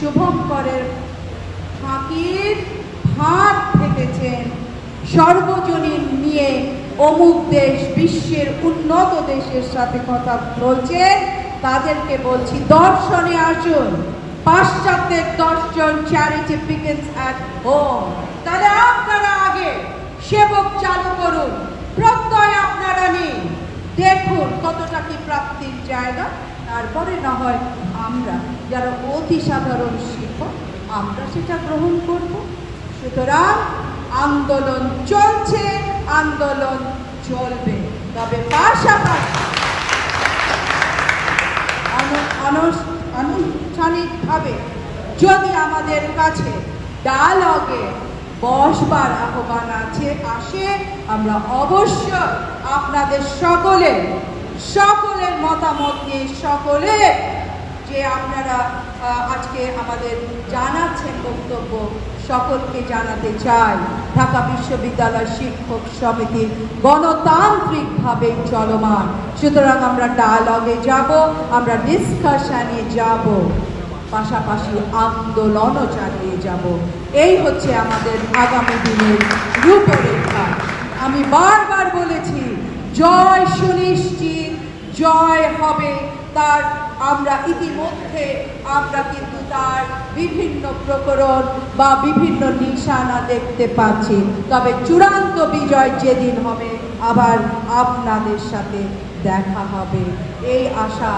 শুভঙ্করের ফাঁকির ভাত ফেটেছেন। সর্বজনীন নিয়ে অমুক দেশ বিশ্বের উন্নত দেশের সাথে কথা বলছেন। তাদেরকে বলছি, দর্শনে আসুন। পাশ্চাত্যের দর্শন চ্যারিটি বিগিনস অ্যাট হোম তাহলে আপনারা আগে সেবক চালু করুন। প্রত্যয় আপনারা নিন। দেখুন কতটা কি প্রাপ্তির জায়গা। তারপরে না হয় আমরা যারা অতি সাধারণ শিক্ষক আমরা সেটা গ্রহণ করব। সুতরাং আন্দোলন চলছে, আন্দোলন চলবে। তবে আনুষ্ঠানিকভাবে যদি আমাদের কাছে ডায়ালগে বসবার আহ্বান আছে, আসে, আমরা অবশ্য আপনাদের সকলে সকলের মতামত নিয়ে সকলের যে আপনারা আজকে আমাদের জানাচ্ছেন বক্তব্য সকলকে জানাতে চাই। ঢাকা বিশ্ববিদ্যালয় শিক্ষক সমিতির গণতান্ত্রিকভাবে চলমান। সুতরাং আমরা ডায়ালগে যাব, আমরা ডিসকাশনে যাব, পাশাপাশি আন্দোলনও চালিয়ে যাব। এই হচ্ছে আমাদের আগামী দিনের রূপরেখা। আমি বারবার বলেছি, জয় সুনিশ্চিত। জয় হবে, তার আমরা ইতিমধ্যে, আমরা কিন্তু তার বিভিন্ন প্রকরণ বা বিভিন্ন নিশানা দেখতে পাচ্ছি। তবে চূড়ান্ত বিজয় যেদিন হবে, আবার আপনাদের সাথে দেখা হবে। এই আশা